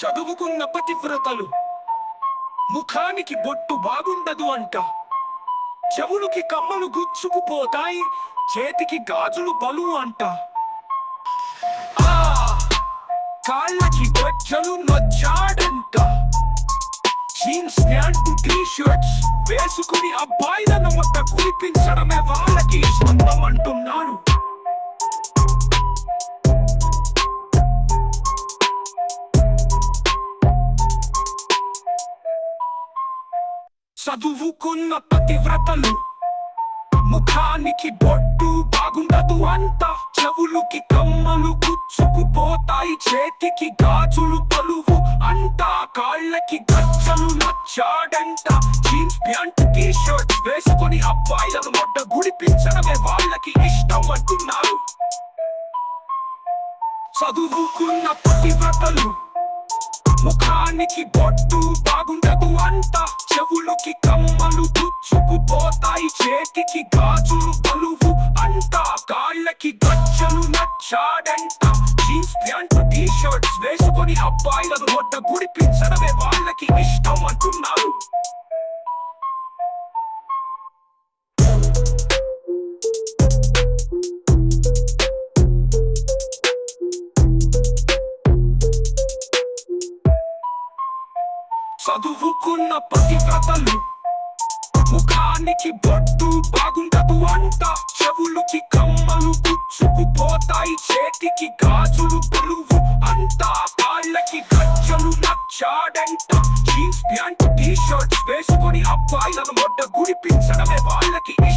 చదువుకున్న పతివ్రతలు. ముఖానికి బొట్టు బాగుండదు అంట. చెవులకి కమ్మలు గుచ్చుకుపోతాయి చేతికి గాజులు బలు అంట. ఆ, కాళ్ళకి బొచ్చలు నొచ్చాడంట జీన్స్ ప్యాంటు టీ షర్ట్స్ వేసుకుని అబ్బాయిలను మొత్త కురిపించడమే వాళ్ళకి ఇష్టం చదువుకున్న పతివ్రతలు ముఖానికి బొట్టు బాగుండదు అంత. చెవులుకి కమ్మలు గుచ్చుకుపోతాయి చేతికి గాజులు పలువు అంతా కాళ్ళకి గచ్చలు నచ్చాడంట. జీన్స్ ప్యాంట్ టీ షర్ట్ వేసుకొని అబ్బాయిలను మొట్ట గుడిపించడమే వాళ్ళకి ఇష్టం అంటున్నారు. చదువుకున్న పతివ్రతలు ముఖానికి బొట్టు చెవులకి కమ్మలు గుచ్చుకుపోతాయి చేతికి గాజులు పలువు అంతా కాళ్ళకి గచ్చలు నచ్చాడంట. జీన్స్ ప్యాంట్ టీ షర్ట్స్ వేసుకొని అబ్బాయిలను వద్ద గుడిపించడమే వాళ్ళకి ఇష్టం అంటున్నారు. చదువుకున్న పతివ్రతలు ముఖానికి బొట్టు బాగుండదు అంట. చెవులుకి కమ్మలు గుచ్చుకుపోతాయి చేతికి గాజులు పలువు అంతా కాళ్ళకి గజ్జలు నచ్చాడంట. జీన్స్ ప్యాంట్ టీ షర్ట్స్ వేసుకొని అబ్బాయిలను మొట్ట గుడిపించడమే వాళ్ళకి ఇష్టం